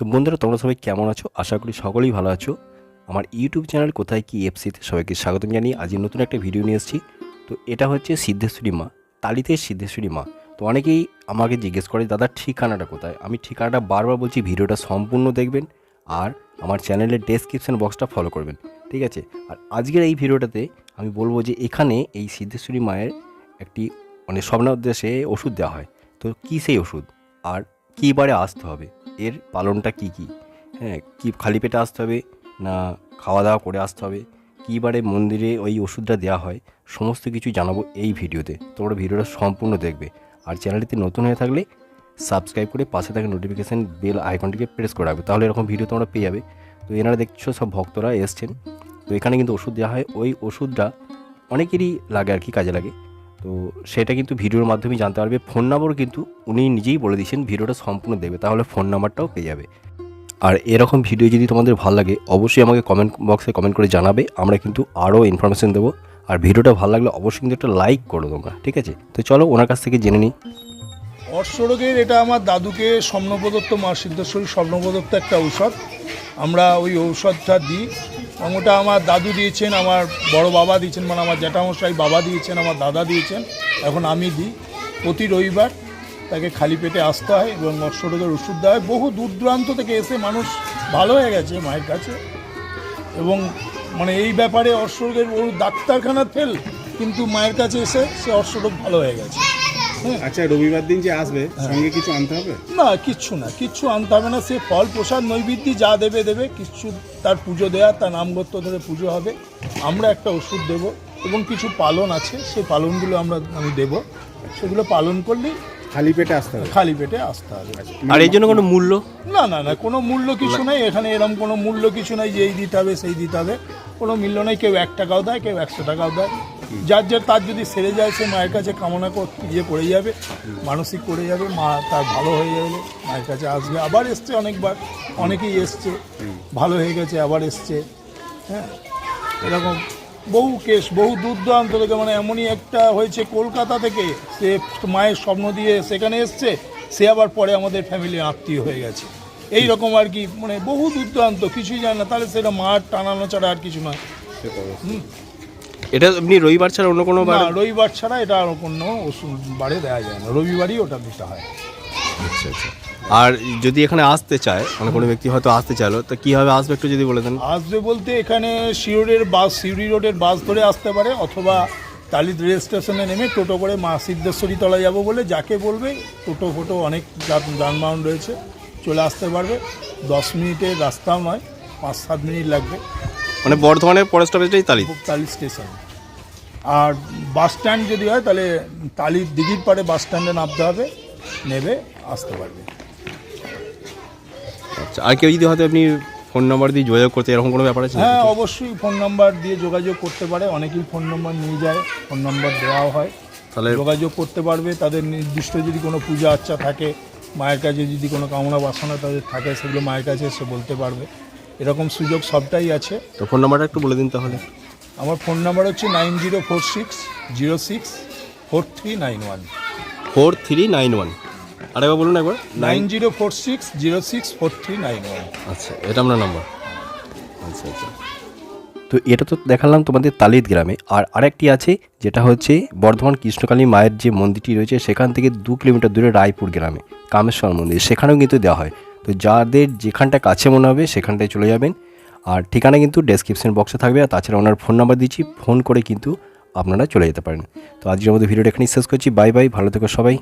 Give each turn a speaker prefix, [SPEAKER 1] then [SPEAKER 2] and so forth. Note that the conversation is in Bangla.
[SPEAKER 1] তো বন্ধুরা, তোমরা সবাই কেমন আছো? আশা করি সকলেই ভালো আছো। আমার ইউটিউব চ্যানেল কোথায় কি এফসিতে সবাইকে স্বাগতম জানিয়ে আজ নতুন একটা ভিডিও নিয়ে এসেছি। তো এটা হচ্ছে সিদ্ধেশ্বরী মা, তালিতে সিদ্ধেশ্বরী মা। তো অনেকেই আমাকে জিজ্ঞেস করে, দাদা, ঠিকানাটা কোথায়? আমি ঠিকানাটা বারবার বলছি, ভিডিওটা সম্পূর্ণ দেখবেন আর আমার চ্যানেলের ডেসক্রিপশন বক্সটা ফলো করবেন। ঠিক আছে? আর আজকের এই ভিডিওটাতে আমি বলব যে, এখানে এই সিদ্ধেশ্বরী মায়ের একটি মানে স্বপ্ন উদ্দেশ্যে ওষুধ দেওয়া হয়। তো কী সেই ওষুধ? আর কী বারে আসতে হবে? এর পালনটা কি কি? হ্যাঁ কি খালি পেটে আসতে হবে না খাওয়া দাওয়া করে আসতে হবে? কী বারে মন্দিরে ওই ওষুধটা দেওয়া হয়? সমস্ত কিছু জানাব এই ভিডিওতে। তোমরা ভিডিওটা সম্পূর্ণ দেখবে। আর চ্যানেলটিতে নতুন হয়ে থাকলে সাবস্ক্রাইব করে পাশে থাকা নোটিফিকেশান বেল আইকনটিকে প্রেস করে রাখবে। তাহলে এরকম ভিডিও তোমরা পেয়ে যাবে। তো এনারা দেখছ সব ভক্তরা এসছেন। তো এখানে কিন্তু ওষুধ দেওয়া হয়। ওই ওষুধটা অনেকেরই লাগে আর কি, কাজে লাগে। তো সেটা কিন্তু ভিডিওর মাধ্যমে জানতে পারবে। ফোন নাম্বার কিন্তু উনি নিজেই বলে দিয়েছেন, ভিডিওটা সম্পূর্ণ দেবে তাহলে ফোন নাম্বারটাও পেয়ে যাবে। আর এরকম ভিডিও যদি তোমাদের ভালো লাগে, অবশ্যই আমাকে কমেন্ট বক্সে কমেন্ট করে জানাবে, আমরা কিন্তু আরও ইনফরমেশন দেবো। আর ভিডিওটা ভালো লাগলে অবশ্যই কিন্তু একটা লাইক করো তোমরা, ঠিক আছে? তো চলো ওনার কাছ থেকে জেনে নিই।
[SPEAKER 2] অশ্বরোগের এটা আমার দাদুকে স্বর্ণপ্রদত্ত মা সিদ্ধেশ্বরী স্বর্ণপ্রদত্ত একটা ঔষধ। আমরা ওই ঔষধটা দিই এবং ওটা আমার দাদু দিয়েছেন, আমার বড় বাবা দিয়েছেন মানে আমার জ্যাঠামশাই বাবা দিয়েছেন, আমার দাদা দিয়েছেন, এখন আমি দিই। প্রতি রবিবার তাকে খালি পেটে আসতে হয় এবং অশ্বরোগের ওষুধ দেওয়া হয়। বহু দূর দূরান্ত থেকে এসে মানুষ ভালো হয়ে গেছে মায়ের কাছে। এবং মানে এই ব্যাপারে অশ্বরোগের ও ডাক্তারখানা ফেল, কিন্তু মায়ের কাছে এসে সে অশ্বরোগ ভালো হয়ে গেছে।
[SPEAKER 3] আচ্ছা রবিবার দিন যে আসবে সঙ্গে কিছু আনতে হবে?
[SPEAKER 2] না কিচ্ছু না কিচ্ছু আনতে হবে না সে ফল প্রসাদ নৈবেদ্য যা দেবে দেবে কিচ্ছু তার পুজো দেওয়া তার নামগত্য ধরে পুজো হবে। আমরা একটা ওষুধ দেব এবং কিছু পালন আছে সেই পালনগুলো আমরা আমি দেব। সেগুলো পালন করলেই
[SPEAKER 3] খালি পেটে আসতে হবে?
[SPEAKER 2] খালি পেটে আসতে হবে।
[SPEAKER 1] আর এই জন্য কোনো মূল্য?
[SPEAKER 2] না না না কোনো মূল্য কিছু নাই। এখানে এরকম কোনো মূল্য কিছু নাই যে এই দিতে হবে সেই দিতে হবে। কোনো মূল্য নেই কেউ এক টাকাও দেয় কেউ একশো টাকাও দেয়। যার যার তার যদি সেরে যায় সে মায়ের কাছে কামনা গিয়ে পড়ে যাবে মানসিক করে যাবে মা তার ভালো হয়ে যাবে মায়ের কাছে আসবে আবার এসছে অনেকবার অনেকেই এসছে ভালো হয়ে গেছে আবার এসছে হ্যাঁ? এরকম বহু কেস বহু দূর দূরান্ত থেকে মানে এমনই একটা হয়েছে কলকাতা থেকে সে মায়ের স্বপ্ন দিয়ে সেখানে এসছে সে আবার পরে আমাদের ফ্যামিলি আত্মীয় হয়ে গেছে। এই রকম আর কি মানে বহু দূর দূরান্ত কিছুই জানে না তাহলে সেটা মার টানানো ছাড়া আর কিছু নয়।
[SPEAKER 1] এটা এমনি রবিবার ছাড়া অন্য কোনো বার?
[SPEAKER 2] না রবিবার ছাড়া এটা আর কোনো ওষুধ বারে দেওয়া যায় না। রবিবারই ওটা দিতে হয়।
[SPEAKER 1] আচ্ছা আচ্ছা। আর যদি এখানে আসতে চায় মানে কোনো ব্যক্তি হয়তো আসতে চাইলো তো কীভাবে আসবে একটু যদি বলে দেন?
[SPEAKER 2] আসবে বলতে এখানে শিউরের বাস শিউরি রোডের বাস ধরে আসতে পারে অথবা তালিদ রেল স্টেশনে নেমে টোটো করে মা সিদ্ধেশ্বরী তলা যাব বলে যাকে বলবে টোটো ফোটো অনেক যানবাহন রয়েছে চলে আসতে পারবে। দশ মিনিটের রাস্তা নয় পাঁচ সাত মিনিট লাগবে।
[SPEAKER 1] মানে বর্ধমানের পরের স্টপেজটাই তালি।
[SPEAKER 2] তালি স্টেশন আর বাস স্ট্যান্ড যদি হয় তাহলে তালির দিঘির পাড়ে বাস স্ট্যান্ডে নামতে হবে নেবে আসতে পারবে।
[SPEAKER 1] আচ্ছা আর কেউ যদি হয়তো আপনি ফোন নাম্বার দিয়ে যোগাযোগ করতে এরকম কোনো ব্যাপার আছে?
[SPEAKER 2] হ্যাঁ অবশ্যই ফোন নাম্বার দিয়ে যোগাযোগ করতে পারে। অনেকেই ফোন নাম্বার নিয়ে যায় ফোন নাম্বার দেওয়াও হয়।
[SPEAKER 1] তাহলে
[SPEAKER 2] যোগাযোগ করতে পারবে। তাদের নির্দিষ্ট যদি কোনো পূজা আচ্চা থাকে মায়ের কাছে যদি কোনো কামনা বাসনা তাদের থাকে সেগুলো মায়ের কাছে এসে বলতে পারবে। এরকম সুযোগ সবটাই আছে।
[SPEAKER 1] তো ফোন নাম্বারটা একটু বলে দিন তাহলে।
[SPEAKER 2] আমার ফোন নাম্বার হচ্ছে nine zero four six zero six four three nine one
[SPEAKER 1] four three nine one আরেকবার বলুন একবার।
[SPEAKER 2] Nine zero four six zero six four three nine one
[SPEAKER 1] আচ্ছা এটা আপনার নাম্বার আচ্ছা আচ্ছা। তো এটা তো দেখালাম তোমাদের তালিদ গ্রামে। আর আরেকটি আছে যেটা হচ্ছে বর্ধমান কৃষ্ণকালী মায়ের যে মন্দিরটি রয়েছে সেখান থেকে দু কিলোমিটার দূরে রায়পুর গ্রামে কামেশ্বর মন্দির। সেখানেও কিন্তু দেওয়া হয়। তো যাদের যেখানটা কাছে মনে হবে সেখানটায় চলে যাবেন। আর ঠিকানা কিন্তু ডেসক্রিপশন বক্সে থাকবে আর তাছাড়া ওনার ফোন নাম্বার দিচ্ছি। ফোন করে কিন্তু আপনারা চলে যেতে পারেন। তো আজকের মধ্যে ভিডিওটা এখানেই শেষ করছি। বাই বাই ভালো থেকো সবাই।